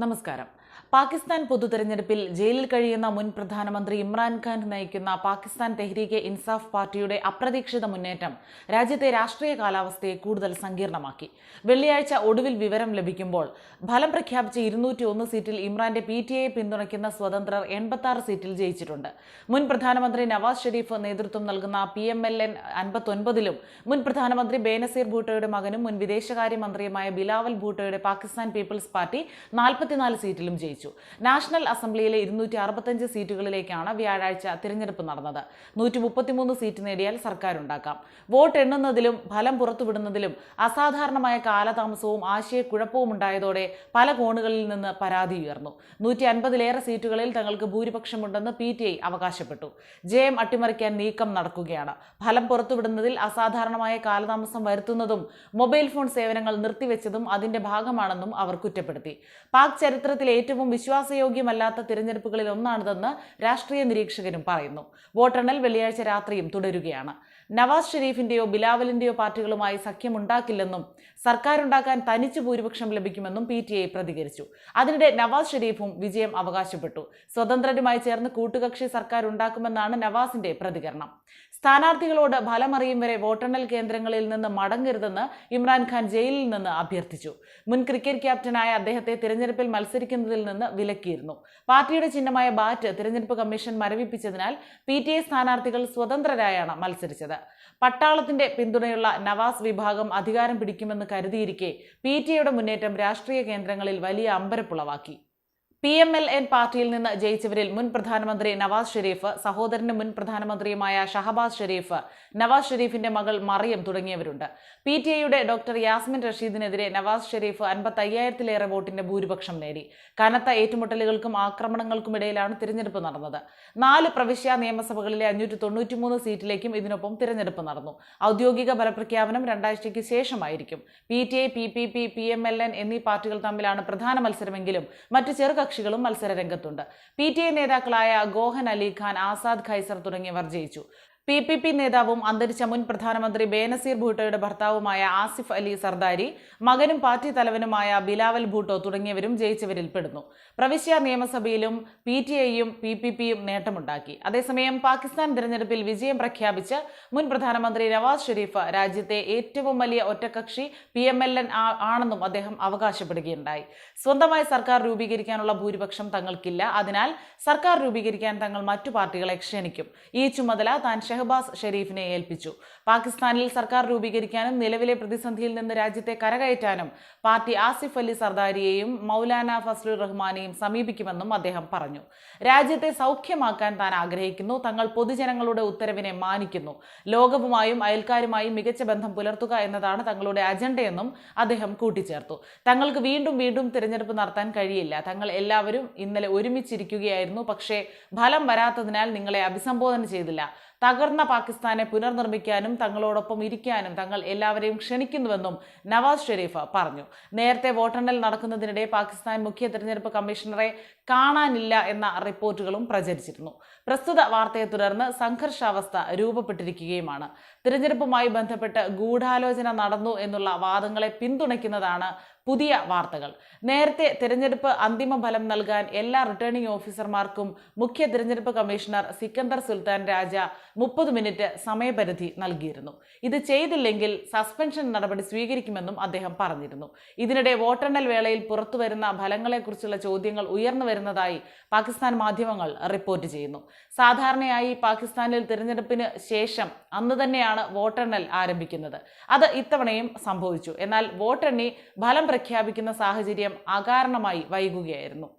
നമസ്കാരം പാകിസ്ഥാൻ പൊതു തെരഞ്ഞെടുപ്പിൽ ജയിലിൽ കഴിയുന്ന മുൻ പ്രധാനമന്ത്രി ഇമ്രാൻഖാൻ നയിക്കുന്ന പാകിസ്ഥാൻ തെഹ്രീകെ ഇൻസാഫ് പാർട്ടിയുടെ അപ്രതീക്ഷിത മുന്നേറ്റം രാജ്യത്തെ രാഷ്ട്രീയ കാലാവസ്ഥയെ കൂടുതൽ സങ്കീർണമാക്കി. വെള്ളിയാഴ്ച ഒടുവിൽ വിവരം ലഭിക്കുമ്പോൾ ഫലം പ്രഖ്യാപിച്ച ഇരുന്നൂറ്റി ഒന്ന് സീറ്റിൽ ഇമ്രാന്റെ പി ടി എയെ പിന്തുണയ്ക്കുന്ന സ്വതന്ത്രർ എൺപത്തി ആറ് സീറ്റിൽ ജയിച്ചിട്ടുണ്ട്. മുൻ പ്രധാനമന്ത്രി നവാസ് ഷെരീഫ് നേതൃത്വം നൽകുന്ന പി എം എൽ എൻ അൻപത്തൊൻപതിലും മുൻ പ്രധാനമന്ത്രി ബേനസീർ ഭൂട്ടോയുടെ മകനും മുൻ വിദേശകാര്യമന്ത്രിയുമായ ബിലാവൽ ഭൂട്ടോയുടെ പാകിസ്ഥാൻ പീപ്പിൾസ് പാർട്ടി നാൽപ്പത്തിനാല് സീറ്റിലും ജയിച്ചു നാഷണൽ അസംബ്ലിയിലെ ഇരുന്നൂറ്റി അറുപത്തഞ്ച് സീറ്റുകളിലേക്കാണ് വ്യാഴാഴ്ച തിരഞ്ഞെടുപ്പ് നടന്നത്. നൂറ്റി മുപ്പത്തിമൂന്ന് സീറ്റ് നേടിയാൽ സർക്കാരുണ്ടാക്കാം. വോട്ട് എണ്ണുന്നതിലും ഫലം പുറത്തുവിടുന്നതിലും അസാധാരണമായ കാലതാമസവും ആശയക്കുഴപ്പവും ഉണ്ടായതോടെ പല കോണുകളിൽ നിന്ന് പരാതി ഉയർന്നു. നൂറ്റി അൻപതിലേറെ സീറ്റുകളിൽ തങ്ങൾക്ക് ഭൂരിപക്ഷമുണ്ടെന്ന് പി ടി ഐ അവകാശപ്പെട്ടു. ജയം അട്ടിമറിക്കാൻ നീക്കം നടക്കുകയാണ്. ഫലം പുറത്തുവിടുന്നതിൽ അസാധാരണമായ കാലതാമസം വരുത്തുന്നതും മൊബൈൽ ഫോൺ സേവനങ്ങൾ നിർത്തിവെച്ചതും അതിന്റെ ഭാഗമാണെന്നും അവർ കുറ്റപ്പെടുത്തി. പാക് ചരിത്രത്തിലെ ഏറ്റവും വിശ്വാസയോഗ്യമല്ലാത്ത തിരഞ്ഞെടുപ്പുകളിൽ ഒന്നാണിതെന്ന് രാഷ്ട്രീയ നിരീക്ഷകരും പറയുന്നു. വോട്ടെണ്ണൽ വെള്ളിയാഴ്ച രാത്രിയും തുടരുകയാണ്. നവാസ് ഷെരീഫിന്റെയോ ബിലാവലിന്റെയോ പാർട്ടികളുമായി സഖ്യമുണ്ടാക്കില്ലെന്നും സർക്കാരുണ്ടാക്കാൻ തനിച്ച് ഭൂരിപക്ഷം ലഭിക്കുമെന്നും പി ടി ഐ പ്രതികരിച്ചു. അതിനിടെ നവാസ് ഷെരീഫും വിജയം അവകാശപ്പെട്ടു. സ്വതന്ത്രരുമായി ചേർന്ന് കൂട്ടുകക്ഷി സർക്കാർ ഉണ്ടാക്കുമെന്നാണ് നവാസിന്റെ പ്രതികരണം. സ്ഥാനാർത്ഥികളോട് ഫലമറിയും വരെ വോട്ടെണ്ണൽ കേന്ദ്രങ്ങളിൽ നിന്ന് മടങ്ങരുതെന്ന് ഇമ്രാൻഖാൻ ജയിലിൽ നിന്ന് അഭ്യർത്ഥിച്ചു. മുൻ ക്രിക്കറ്റ് ക്യാപ്റ്റനായ അദ്ദേഹത്തെ തിരഞ്ഞെടുപ്പിൽ മത്സരിക്കുന്നതിൽ നിന്ന് വിലക്കിയിരുന്നു. പാർട്ടിയുടെ ചിഹ്നമായ ബാറ്റ് തിരഞ്ഞെടുപ്പ് കമ്മീഷൻ മരവിപ്പിച്ചതിനാൽ പി ടി എ സ്ഥാനാർത്ഥികൾ സ്വതന്ത്രരായാണ് മത്സരിച്ചത്. പട്ടാളത്തിന്റെ പിന്തുണയുള്ള നവാസ് വിഭാഗം അധികാരം പിടിക്കുമെന്ന് കരുതിയിരിക്കെ പി ടി എയുടെ മുന്നേറ്റം രാഷ്ട്രീയ കേന്ദ്രങ്ങളിൽ വലിയ അമ്പരപ്പുളവാക്കി. പി എം എൽ എൻ പാർട്ടിയിൽ നിന്ന് ജയിച്ചവരിൽ മുൻ പ്രധാനമന്ത്രി നവാസ് ഷെരീഫ് സഹോദരനും മുൻ പ്രധാനമന്ത്രിയുമായ ഷഹബാസ് ഷെരീഫ് നവാസ് ഷെരീഫിന്റെ മകൾ മറിയം തുടങ്ങിയവരുണ്ട്. പി ടി ഐയുടെ ഡോക്ടർ യാസ്മിൻ റഷീദിനെതിരെ നവാസ് ഷെരീഫ് അൻപത്തി അയ്യായിരത്തിലേറെ വോട്ടിന്റെ ഭൂരിപക്ഷം നേടി. കനത്ത ഏറ്റുമുട്ടലുകൾക്കും ആക്രമണങ്ങൾക്കും ഇടയിലാണ് തിരഞ്ഞെടുപ്പ് നടന്നത്. നാല് പ്രവിശ്യ നിയമസഭകളിലെ അഞ്ഞൂറ്റി തൊണ്ണൂറ്റിമൂന്ന് സീറ്റിലേക്കും ഇതിനൊപ്പം തിരഞ്ഞെടുപ്പ് നടന്നു. ഔദ്യോഗിക ഫലപ്രഖ്യാപനം രണ്ടാഴ്ചയ്ക്ക് ശേഷമായിരിക്കും. P T I P P P P M L N എന്നീ പാർട്ടികൾ തമ്മിലാണ് പ്രധാന മത്സരമെങ്കിലും മറ്റ് ചെറുകക്ഷികളും മത്സര രംഗത്തുണ്ട് പി ടി ഐ നേതാക്കളായ ഗോഹൻ അലി ഖാൻ ആസാദ് ഖൈസർ തുടങ്ങിയവർ ജയിച്ചു. പി പി പി നേതാവും അന്തരിച്ച മുൻ പ്രധാനമന്ത്രി ബേനസീർ ഭൂട്ടോയുടെ ഭർത്താവുമായ ആസിഫ് അലി സർദാരി മകനും പാർട്ടി തലവനുമായ ബിലാവൽ ഭൂട്ടോ തുടങ്ങിയവരും ജയിച്ചവരിൽ പെടുന്നു. പ്രവിശ്യ നിയമസഭയിലും പി ടി ഐയും പി പി പിയും നേട്ടമുണ്ടാക്കി. അതേസമയം പാകിസ്ഥാൻ തിരഞ്ഞെടുപ്പിൽ വിജയം പ്രഖ്യാപിച്ച മുൻ പ്രധാനമന്ത്രി നവാസ് ഷെരീഫ് രാജ്യത്തെ ഏറ്റവും വലിയ ഒറ്റകക്ഷി പി എം എൽ എൻ ആണെന്നും അദ്ദേഹം അവകാശപ്പെടുകയുണ്ടായി. സ്വന്തമായി സർക്കാർ രൂപീകരിക്കാനുള്ള ഭൂരിപക്ഷം തങ്ങൾക്കില്ല. അതിനാൽ സർക്കാർ രൂപീകരിക്കാൻ തങ്ങൾ മറ്റു പാർട്ടികളെ ക്ഷണിക്കും. ഈ ചുമതല താൻ ഷെഹബാസ് ഷെരീഫിനെ ഏൽപ്പിച്ചു. പാകിസ്ഥാനിൽ സർക്കാർ രൂപീകരിക്കാനും നിലവിലെ പ്രതിസന്ധിയിൽ നിന്ന് രാജ്യത്തെ കരകയറ്റാനും പാർട്ടി ആസിഫ് അലി സർദാരിയെയും മൗലാന ഫസ്ലുർ റഹ്മാനെയും സമീപിക്കുമെന്നും അദ്ദേഹം പറഞ്ഞു. രാജ്യത്തെ സൗഖ്യമാക്കാൻ താൻ ആഗ്രഹിക്കുന്നു. തങ്ങൾ പൊതുജനങ്ങളുടെ ഉത്തരവിനെ മാനിക്കുന്നു. ലോകവുമായും അയൽക്കാരുമായും മികച്ച ബന്ധം പുലർത്തുക എന്നതാണ് തങ്ങളുടെ അജണ്ടയെന്നും അദ്ദേഹം കൂട്ടിച്ചേർത്തു. തങ്ങൾക്ക് വീണ്ടും വീണ്ടും തിരഞ്ഞെടുപ്പ് നടത്താൻ കഴിയില്ല. തങ്ങൾ എല്ലാവരും ഇന്നലെ ഒരുമിച്ചിരിക്കുകയായിരുന്നു. പക്ഷേ ഫലം വരാത്തതിനാൽ നിങ്ങളെ അഭിസംബോധന ചെയ്തില്ല. തകർന്ന പാകിസ്ഥാനെ പുനർനിർമ്മിക്കാനും തങ്ങളോടൊപ്പം ഇരിക്കാനും തങ്ങൾ എല്ലാവരെയും ക്ഷണിക്കുന്നുവെന്നും നവാസ് ഷെരീഫ് പറഞ്ഞു. നേരത്തെ വോട്ടെണ്ണൽ നടക്കുന്നതിനിടെ പാകിസ്ഥാൻ മുഖ്യ തെരഞ്ഞെടുപ്പ് കമ്മീഷണറെ കാണാനില്ല എന്ന റിപ്പോർട്ടുകളും പ്രചരിച്ചിരുന്നു. പ്രസ്തുത വാർത്തയെ തുടർന്ന് സംഘർഷാവസ്ഥ രൂപപ്പെട്ടിരിക്കുകയുമാണ്. തിരഞ്ഞെടുപ്പുമായി ബന്ധപ്പെട്ട് ഗൂഢാലോചന നടന്നു എന്നുള്ള വാദങ്ങളെ പിന്തുണയ്ക്കുന്നതാണ് പുതിയ വാർത്തകൾ. നേരത്തെ തിരഞ്ഞെടുപ്പ് അന്തിമ ഫലം നൽകാൻ എല്ലാ റിട്ടേണിംഗ് ഓഫീസർമാർക്കും മുഖ്യ തിരഞ്ഞെടുപ്പ് കമ്മീഷണർ സിക്കന്ദർ സുൽത്താൻ രാജ മുപ്പത് മിനിറ്റ് സമയപരിധി നൽകിയിരുന്നു. ഇത് ചെയ്തില്ലെങ്കിൽ സസ്പെൻഷൻ നടപടി സ്വീകരിക്കുമെന്നും അദ്ദേഹം പറഞ്ഞിരുന്നു. ഇതിനിടെ വോട്ടെണ്ണൽ വേളയിൽ പുറത്തുവരുന്ന ഫലങ്ങളെക്കുറിച്ചുള്ള ചോദ്യങ്ങൾ ഉയർന്നു വരുന്നതായി പാകിസ്ഥാൻ മാധ്യമങ്ങൾ റിപ്പോർട്ട് ചെയ്യുന്നു. സാധാരണയായി പാകിസ്ഥാനിൽ തിരഞ്ഞെടുപ്പിന് ശേഷം അന്ന് തന്നെയാണ് വോട്ടെണ്ണൽ ആരംഭിക്കുന്നത്. അത് ഇത്തവണയും സംഭവിച്ചു. എന്നാൽ വോട്ടെണ്ണി ഫലം പ്രഖ്യാപിക്കുന്ന സാഹചര്യം അകാരണമായി വൈകുകയായിരുന്നു